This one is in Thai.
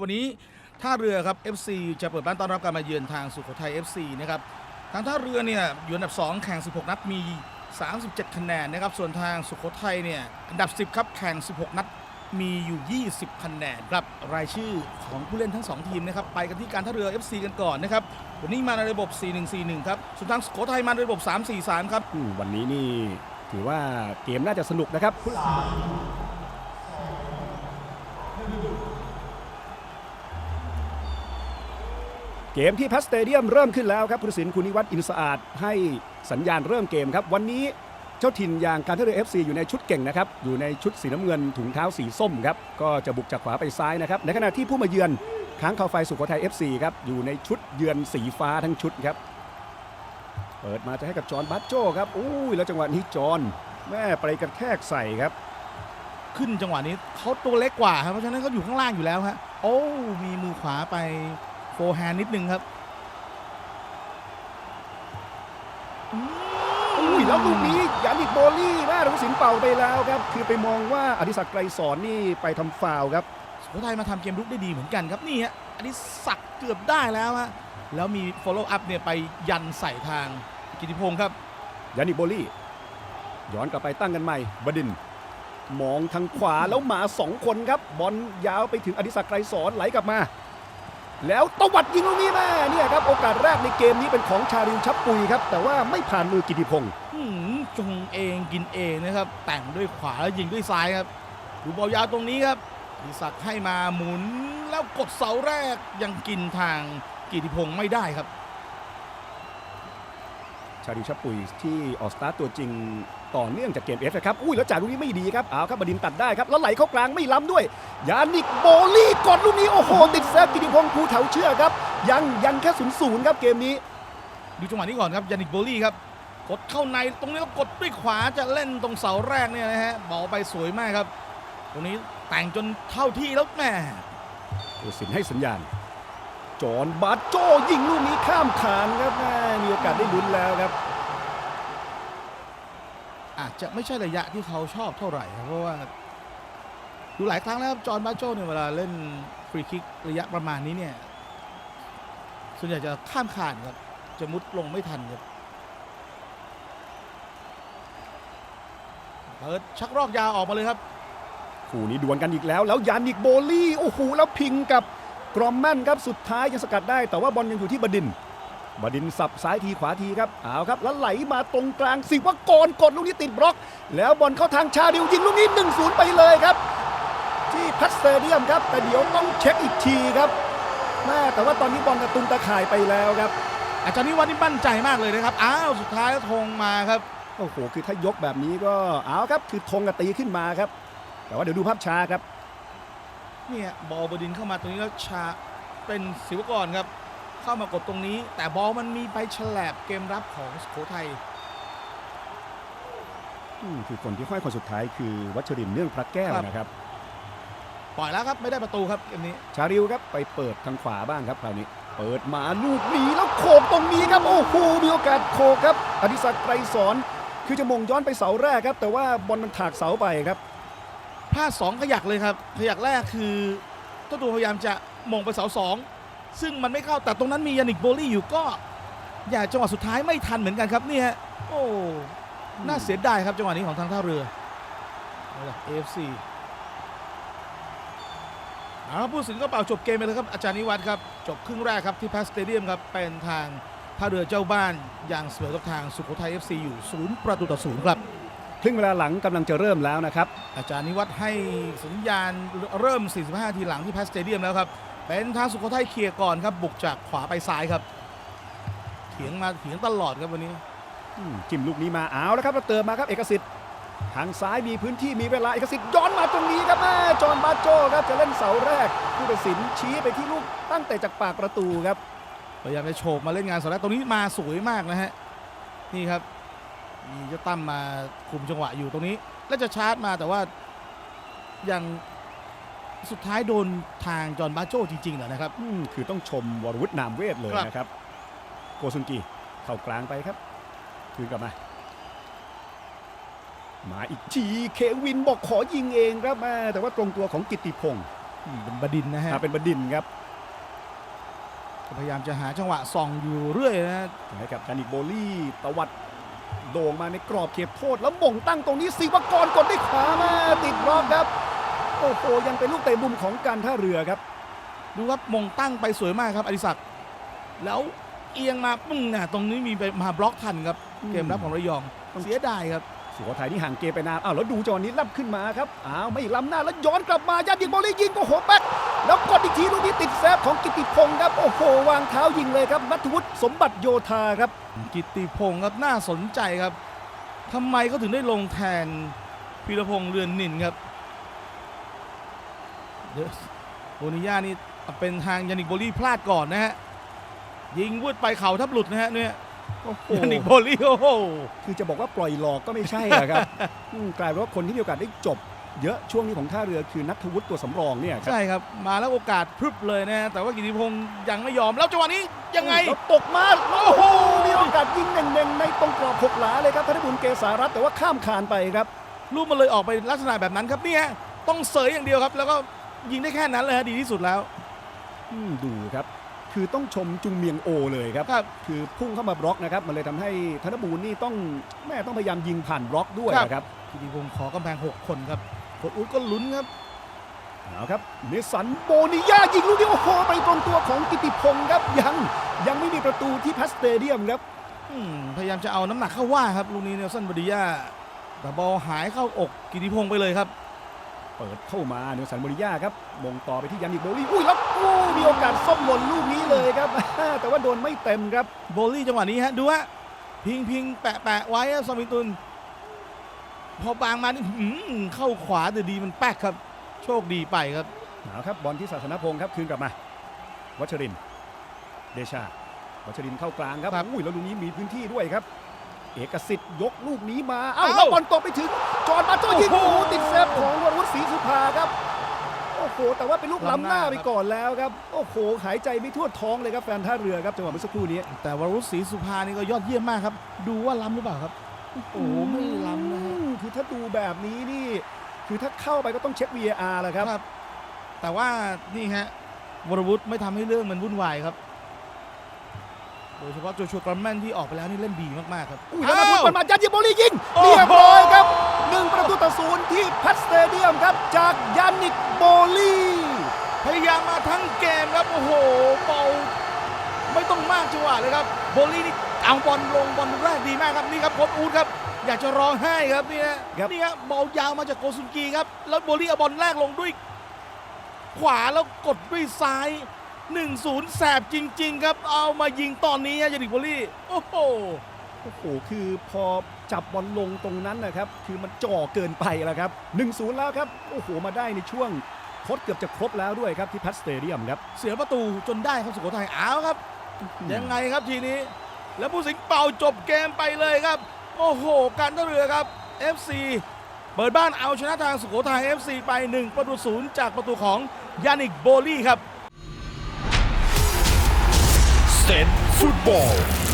วันนี้ท่าเรือครับ FC จะเปิดบ้านต้อนรับการมาเยือนทางสุโขทัย FC นะครับทางท่าเรือเนี่ยอยู่อันดับ 2 แข่ง 16 นัดมี 37 คะแนนนะครับส่วนทางสุโขทัยเนี่ยอันดับ 10 ครับแข่ง 16 นัดมีอยู่ 20 คะแนนครับรายชื่อของผู้เล่นทั้ง 2 ทีมนะครับไปกันที่การท่าเรือ FC กันก่อนนะครับวันนี้มาในระบบ 4-1-4-1 ครับส่วนทางสุโขทัยมาในระบบ 3-4-3 ครับวันนี้นี่ถือว่าเกมน่าจะสนุกนะครับ เกมที่แพสเตเดียมเริ่มขึ้นแล้วครับผู้ตัดสินคุณนิวัฒน์อินสะอาดให้สัญญาณเริ่มเกมครับ วันนี้เจ้าถิ่นอย่างการท่าเรือ FC อยู่ในชุดเก่งนะครับ อยู่ในชุดสีน้ำเงินถุงเท้าสีส้มครับ ก็จะบุกจากขวาไปซ้ายนะครับ ในขณะที่ผู้มาเยือนค้างคาวไฟสุโขทัย FC ครับ อยู่ในชุดเยือนสีฟ้าทั้งชุดครับ เปิดมาจะให้กับจอห์นบัตโจครับอุ้ยแล้วจังหวะนี้จอห์นแม่ไปกระแทกใส่ครับ ขึ้นจังหวะนี้เขาตัวเล็กกว่าครับเพราะฉะนั้นเขาอยู่ข้างล่างอยู่แล้วฮะโอ้มีมือขวาไป ฟร์แฮนด์นิดนึงครับอุ้ยแล้วลูกนี้ยานิกโบลี่แม่รู้สินเป่าไปแล้วครับ คือไปมองว่าอดิศักดิ์ไกรสอนนี่ไปทำฟาวล์ครับสุโขทัยมาทำเกมรุกได้ดีเหมือนกันครับนี่ฮะอันนี้สักเกือบได้แล้วฮะแล้วมี follow up เนี่ยไปยันใส่ทางกิติพงศ์ครับยานิกโบลี่ย้อนกลับไปตั้งกันใหม่บดินทร์มองทางขวาแล้วหมาสองคนครับ บอลยาวไปถึงอดิศักดิ์ไกรสอนไหลกลับมา แล้วตวัดยิงลูกนี้แม่เนี่ยครับโอกาสแรกในเกมนี้เป็นของชาริวชับปุยครับ แต่ว่าไม่ผ่านมือกิติพงศ์หืมจงเองกินเองนะครับ แต่งด้วยขวาแล้วยิงด้วยซ้ายครับ ดูบอลยาวตรงนี้ครับดิศักดิ์ให้มาหมุนแล้วกดเสาแรกยังกินทางกิติพงศ์ไม่ได้ครับ ชาริวชับปุยที่ออกสตาร์ทตัวจริง ต่อเนื่องจากเกมเอฟนะครับ อุ้ยแล้วจ่ายลูกนี้ไม่ดีครับ เอาครับบดินทร์ตัดได้ครับ แล้วไหลเข้ากลางไม่ล้ำด้วย ยานิกโบลี่กดลูกนี้ โอ้โห ติดเซฟกิติพงศ์ภูแถวเชื่อกครับ ยังยังแค่ศูนย์ศูนย์ครับเกมนี้ ดูจังหวะนี้ก่อนครับ ยานิกโบลี่ครับ กดเข้าในตรงนี้แล้วกดด้วยขวาจะเล่นตรงเสาแรกเนี่ยนะฮะบอลไปสวยมากครับ ตรงนี้แต่งจนเข้าที่แล้วแม่ผู้สินให้สัญญาณ จอห์นบาร์โจยิงลูกนี้ข้ามคานครับแม่มีโอกาสได้ลุ้นแล้วครับ อาจจะไม่ใช่ระยะที่เขาชอบเท่าไหร่ครับเพราะว่าดูหลายครั้งแล้วจอห์นบาโจเนี่ยเวลาเล่นฟรีคิกระยะประมาณนี้เนี่ยส่วนใหญ่จะข้ามคานครับจะมุดลงไม่ทันครับเปิดชักรอกยาออกมาเลยครับคู่นี้ดวลกันอีกแล้ว แล้วยานิกโบลี่โอ้โหแล้วพิงกับกรอมแมนครับสุดท้ายยังสกัดได้ แต่ว่าบอลยังอยู่ที่บดิน บดินทร์สับซ้ายทีขวาทีครับเอาครับแล้วไหลมาตรงกลางสิวกรกดลูกนี้ติดบล็อก แล้วบอลเข้าทางชาดิวยิงลูกนี้ 1-0 ไปเลยครับ ที่พัสเตเดียมครับ แต่เดี๋ยวต้องเช็คอีกทีครับแม่แต่ว่าตอนนี้บอลกระตุนตะข่ายไปแล้วครับอาจารย์นิวัฒน์นี่มั่นใจมากเลยนะครับอ้าวสุดท้ายธงมาครับโอ้โหคือถ้ายกแบบนี้ก็เอาครับคือธงกระตีขึ้นมาครับ แต่ว่าเดี๋ยวดูภาพช้าครับเนี่ยบอลบดินเข้ามาตรงนี้แล้วชาเป็นศิวกรครับ เข้ามากดตรงนี้ แต่บอลมันมีไปฉลบเกมรับของสุโขทัยอืมคือคนที่ห้อยคนสุดท้ายคือวัชรินทร์เนื่องพระแก้วครับนะครับ ปล่อยแล้วครับไม่ได้ประตูครับเกมนี้ ชาริวครับไปเปิดทางขวาบ้างครับคราวนี้ เปิดมาลูกนี้แล้วโขกตรงนี้ครับโอ้โหมีโอกาสโขกครับอดิศักดิ์ไกรสอนคือจะมงย้อนไปเสาแรกครับ แต่ว่าบอลมันถากเสาไปครับพลาดสองขยักเลยครับขยักแรกคือเจ้าตัวพยายามจะมงไปเสาสอง ซึ่งมันไม่เข้าแต่ตรงนั้นมียานิกโบลี่อยู่ก็อย่าจังหวะสุดท้ายไม่ทันเหมือนกันครับเนี่ยโอ้น่าเสียดายครับจังหวะนี้ของทางท่าเรือเอาล่ะ AFC เอาละผู้สินก็เป่าจบเกมไปเลยครับอาจารย์นิวัฒน์ครับจบครึ่งแรกครับที่แพสเตเดียมครับเป็นทางท่าเรือเจ้าบ้านอย่างเสมอกับทางสุโขทัย FC อยู่ศูนย์ประตูต่อศูนย์ครับครึ่งเวลาหลังกำลังจะเริ่มแล้วนะครับ อาจารย์นิวัฒน์ให้สัญญาณเริ่ม 45 ทีหลังที่แพสเตเดียมแล้วครับ เป็นทางสุโขทัยเคลียร์ก่อนครับ บุกจากขวาไปซ้ายครับเถียงมาเถียงตลอดครับวันนี้อืมจิ้มลูกนี้มาเอาแล้วครับแล้วเติมมาครับเอกสิทธิ์ทางซ้ายมีพื้นที่มีเวลาเอกสิทธิ์ย้อนมาตรงนี้ครับแม่จอห์นบาโจครับจะเล่นเสาแรกผู้ตัดสินชี้ไปที่ลูกตั้งแต่จากปากประตูครับพยายามจะโฉบมาเล่นงานสองแรกตรงนี้มาสวยมากนะฮะนี่ครับมีเจ้าตั้มมาคุมจังหวะอยู่ตรงนี้ แล้วจะชาร์จมาแต่ว่ายัง สุดท้ายโดนทางจอห์นบาโจจริงๆเหรอนะครับ อืมคือต้องชมวรวุฒินามเวทเลยครับ นะครับ โกซุนกีเข้ากลางไปครับคืนกลับมา มาอีกทีเควินบอกขอยิงเองครับแม่แต่ว่าตรงตัวของกิตติพงศ์อืมเป็นบดินทร์นะฮะ อ่าเป็นบดินทร์ครับก็พยายามจะหาจังหวะส่องอยู่เรื่อยนะให้กับการิกโบลี่ตวัดโด่งมาในกรอบเขตโทษแล้วหม่งตั้งตรงนี้ศิวกรกดด้วยขวามาติดบล็อกครับ โอ้โหยังเป็นลูกเตะมุมของการท่าเรือครับ ดูครับมงตั้งไปสวยมากครับอดิศักดิ์แล้วเอียงมาปึ้งน่ะตรงนี้มีไปมาบล็อกทันครับอืมเกมรับของระยองต้องเสียดายครับสุโขทัยนี่ห่างเกมไปนานอ้าวแล้วดูจอนี้ลับขึ้นมาครับอ้าวไม่ล้ำหน้าแล้วย้อนกลับมายาดิกโบลี่ยิงโอ้โหแบ็คแล้วกดอีกทีลูกนี้ติดเซฟของกิติพงศ์ครับโอ้โหวางเท้ายิงเลยครับนัทวุฒิสมบัติโยธาครับ กิตติพงศ์ครับน่าสนใจครับทำไมเขาถึงได้ลงแทนพีรพงศ์เรือนนินครับ เดี๋ยวโบนิยานี่เป็นทางยานิกโบลี่พลาดก่อนนะฮะ ยิงวืดไปเข่าทับหลุดนะฮะเนี่ยโอ้โหยานิกโบลี่โอ้โหคือจะบอกว่าปล่อยหลอกก็ไม่ใช่อะครับอืมกลายเป็นว่าคนที่มีโอกาสได้จบเยอะช่วงนี้ของท่าเรือคือนัทวุฒิตัวสำรองเนี่ยครับใช่ครับ มาแล้วโอกาสพรึบเลยนะ แต่ว่ากิติพงศ์ยังไม่ยอม แล้วจังหวะนี้ยังไงแล้วตกมาโอ้โหมีโอกาสยิงเน่งๆในตรงกรอบหกหลาเลยครับธนบุญเกษารัตน์แต่ว่าข้ามคานไปครับลูกมันเลยออกไปลักษณะแบบนั้นครับเนี่ยต้องเสยอย่างเดียวครับ แล้วก็ ยิงได้แค่นั้นเลยฮะดีที่สุดแล้วอืมดูครับ คือต้องชมจุงเมียงโอเลยครับครับคือพุ่งเข้ามาบล็อกนะครับ มันเลยทำให้ธนบูรณ์นี่ต้องแม่ต้องพยายามยิงผ่านบล็อกด้วยครับนะครับกิติพงศ์ขอกำแพง 6 คนครับโคดอุ้ก็ลุ้นครับเอาครับเนสันโบนิยายิงลูกนี้โอ้โหไปตรงตัวของกิติพงศ์ครับยังยังไม่มีประตูที่พัสเตเดียมครับอืมพยายามจะเอาน้ำหนักเข้าว่าครับลูกนี้เนลสันบดิยาแต่บอลหายเข้าอกกิติพงศ์ไปเลยครับ เปิดเข้ามาเนสันโบนิยาครับมงต่อไปที่ยันนิกโบลี่อุ้ยแล้วอู้มีโอกาสส้มหล่นลูกนี้เลยครับ แต่ว่าโดนไม่เต็มครับโบลี่จังหวะนี้ฮะดูฮะพิงพิงแปะแปะไว้ครับสมิตุน พอบางมานี่หืมเข้าขวาแต่ดีมันแป๊กครับ โชคดีไปครับเอาครับบอลที่ศาสนพงศ์ครับคืนกลับมา วัชรินทร์เดชา วัชรินทร์เข้ากลางครับครับอุ้ยแล้วลูกนี้มีพื้นที่ด้วยครับ เอกสิทธิ์ยกลูกนี้มาเอ้าเอ้าแล้วบอลตกไปถึงจอร์นมาโจยิงโอ้โอ้โหโหติดเซฟของวรวุฒิศรีสุภาครับโอ้โหแต่ว่าเป็นลูกล้ำหน้าล้ำหน้าไปก่อนแล้วครับโอ้โหหายใจไม่ทั่วท้องเลยครับแฟนท่าเรือครับจังหวะเมื่อสักครู่นี้ แต่วรุษศรีสุภานี่ก็ยอดเยี่ยมมากครับ ดูว่าล้ำหรือเปล่าครับโอ้โหไม่ล้ำนะฮะอืมคือถ้าดูแบบนี้นี่ คือถ้าเข้าไปก็ต้องเช็ค VAR แหละครับครับแต่ว่านี่ฮะวรวุฒิไม่ทำให้เรื่องมันวุ่นวายครับ โดยเฉพาะโจชัวกรัมแมนที่ออกไปแล้วนี่เล่นดีมากๆครับอุ้ยแล้วนัทวุฒิอ้าวมันมายัดยิงโบลี่ยิงโอ้โหเรียบร้อยครับหนึ่งประตูต่อศูนย์ที่พัทสเตเดียมครับจากยานิกโบลี่พยายามมาทั้งเกมครับโอ้โหเบาไม่ต้องมากจังหวะเลยครับโบลี่นี่เอาบอลลงบอลแรกดีมากครับนี่ครับโค้ชอูดครับอยากจะร้องไห้ครับเนี่ยครับนี่ครับบอลยาวมาจากโกซุนกีครับแล้วโบลี่เอาบอลแรกลงด้วยขวาแล้วกดด้วยซ้าย 1-0 แสบจริง ๆ ครับ เอามายิงตอนนี้ฮะยานิกโบลี่ โอ้โห โอ้โห คือพอจับบอลลงตรงนั้นนะครับ คือมันจ่อเกินไปแล้วครับ 1-0 แล้วครับ โอ้โห มาได้ในช่วงทดเกือบจะครบแล้วด้วยครับที่พัทสเตเดียมครับ เสียประตูจนได้ครับสุโขทัยเอาครับ ยังไงครับทีนี้ แล้วผู้สิงห์เป่าจบเกมไปเลยครับ โอ้โห การท่าเรือครับ FC เปิดบ้านเอาชนะทางสุโขทัย FC ไป 1 ประตูศูนย์จากประตูของยานิกโบลี่ครับ 100% football.